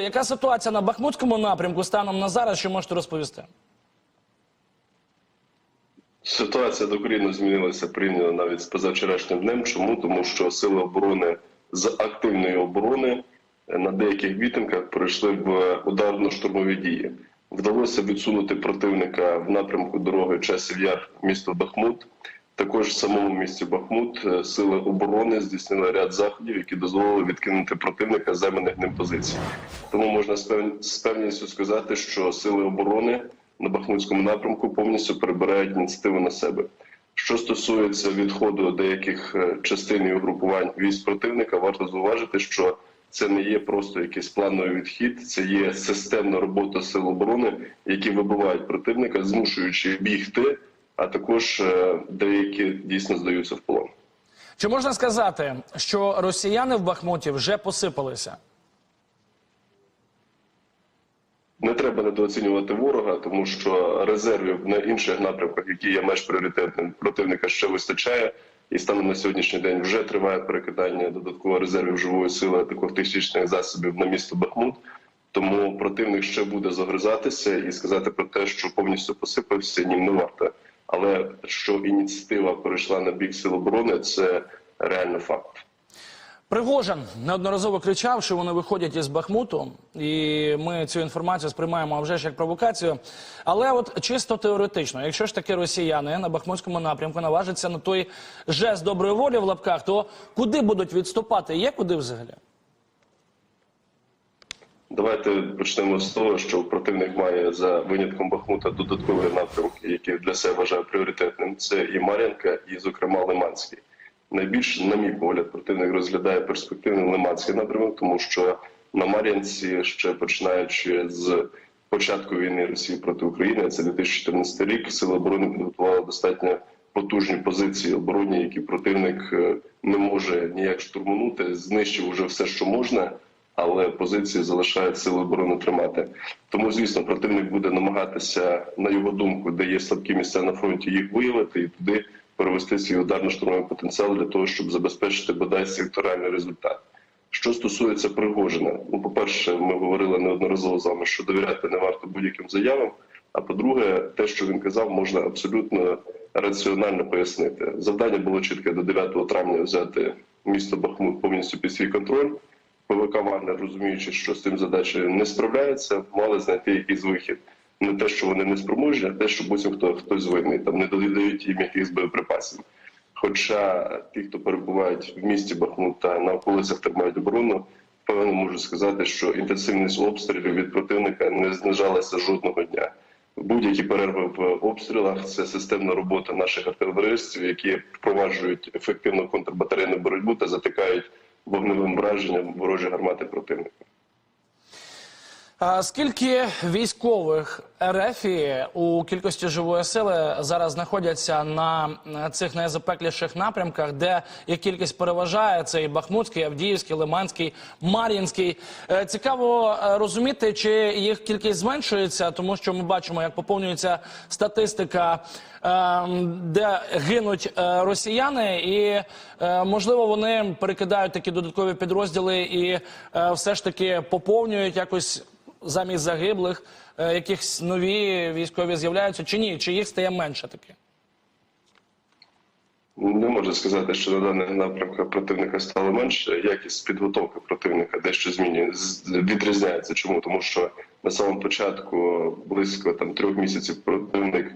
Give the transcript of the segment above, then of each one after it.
Яка ситуація на Бахмутському напрямку станом на зараз? Що можете розповісти? Ситуація докорінно змінилася порівняно навіть з позавчорашнім днем. Чому? Тому що сили оборони з активної оборони на деяких відтинках перейшли в ударно-штурмові дії. Вдалося відсунути противника в напрямку дороги Часів Яр, місто Бахмут. Також в самому місті Бахмут е, сили оборони здійснили ряд заходів, які дозволили відкинути противника з займаних ним позицій. Тому можна з певністю сказати, що сили оборони на Бахмутському напрямку повністю перебирають ініціативу на себе. Що стосується відходу деяких е, частин і угрупувань військ противника, варто зауважити, що це не є просто якийсь плановий відхід, це є системна робота сил оборони, які вибивають противника, змушуючи бігти, а також е, деякі дійсно здаються в полон. Чи можна сказати, що росіяни в Бахмуті вже посипалися? Не треба недооцінювати ворога, тому що резервів на інших напрямках, які є менш пріоритетним, противника ще вистачає. І станом на сьогоднішній день вже триває перекидання додаткових резервів живої сили, а також засобів на місто Бахмут. Тому противник ще буде загризатися і сказати про те, що повністю посипався, ні не варто. Але що ініціатива перейшла на бік сил оборони, це реально факт. Пригожин неодноразово кричав, що вони виходять із Бахмуту, і ми цю інформацію сприймаємо вже ж як провокацію. Але от чисто теоретично, якщо ж таки росіяни на Бахмутському напрямку наважаться на той жест доброї волі в лапках, то куди будуть відступати? Є куди взагалі? Давайте почнемо з того, що противник має за винятком Бахмута додаткові напрямки, які для себе вважає пріоритетним. Це і Мар'янка, і, зокрема, Лиманський. Найбільше, на мій погляд, противник розглядає перспективний Лиманський напрямок, тому що на Мар'янці, ще починаючи з початку війни Росії проти України, це 2014 рік, сили оборони підготували достатньо потужні позиції обороні, які противник е, не може ніяк штурманути, знищив уже все, що можна але позиції залишають сили оборони тримати. Тому, звісно, противник буде намагатися, на його думку, де є слабкі місця на фронті, їх виявити і туди перевести свій ударно-штурмовий потенціал для того, щоб забезпечити бодай секторальний результат. Що стосується Пригожина, ну, по-перше, ми говорили неодноразово з вами, що довіряти не варто будь-яким заявам. А по-друге, те, що він казав, можна абсолютно раціонально пояснити. Завдання було чітке до 9 травня взяти місто Бахмут повністю під свій контроль. ПВК Вагнер, розуміючи, що з цим задачею не справляється, мали знайти якийсь вихід. Не те, що вони не спроможні, а те, що буцім хто хтось винний, там не додають їм якихось боєприпасів. Хоча ті, хто перебувають в місті Бахмут та на околицях тримають оборону, певно можу сказати, що інтенсивність обстрілів від противника не знижалася жодного дня. Будь-які перерви в обстрілах це системна робота наших артилеристів, які впроваджують ефективну контрбатарейну боротьбу та затикають вогневим враженням ворожі гармати противника. А скільки військових РФ у кількості живої сили зараз знаходяться на цих найзапекліших напрямках, де їх кількість переважає? Це і Бахмутський, Авдіївський, Лиманський, Мар'їнський. Е, Цікаво е, розуміти, чи їх кількість зменшується, тому що ми бачимо, як поповнюється статистика, е, де гинуть е, росіяни, і можливо вони перекидають такі додаткові підрозділи і все ж таки поповнюють якось замість загиблих е, якихось нові військові з'являються чи ні? Чи їх стає менше таки? Не можу сказати, що на даних напрямках противника стало менше. Якість підготовки противника дещо змінює відрізняється. Чому? Тому що на самому початку близько там трьох місяців противник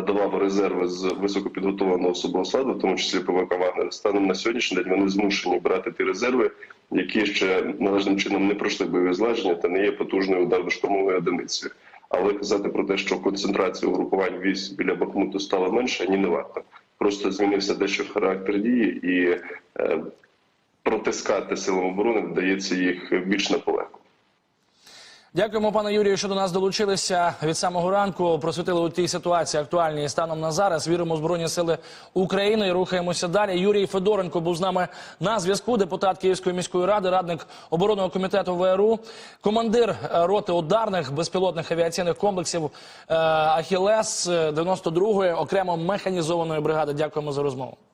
надавав резерви з високопідготованого особового складу, в тому числі ПВК. Станом на сьогоднішній день вони змушені брати ті резерви, які ще належним чином не пройшли бойове злаження та не є потужною ударно-штурмовою одиницею. Але казати про те, що концентрація угрупувань військ біля Бахмуту стала менше, ні не варто. Просто змінився дещо характер дії, і е, протискати силам оборони вдається їх більш наполегко. Дякуємо, пане Юрію, що до нас долучилися від самого ранку. Просвітили у тій ситуації актуальній станом на зараз. Віримо в збройні сили України і рухаємося далі. Юрій Федоренко був з нами на зв'язку. Депутат Київської міської ради, радник оборонного комітету ВРУ, командир е, роти ударних безпілотних авіаційних комплексів е, Ахілес 92-ї окремо механізованої бригади. Дякуємо за розмову.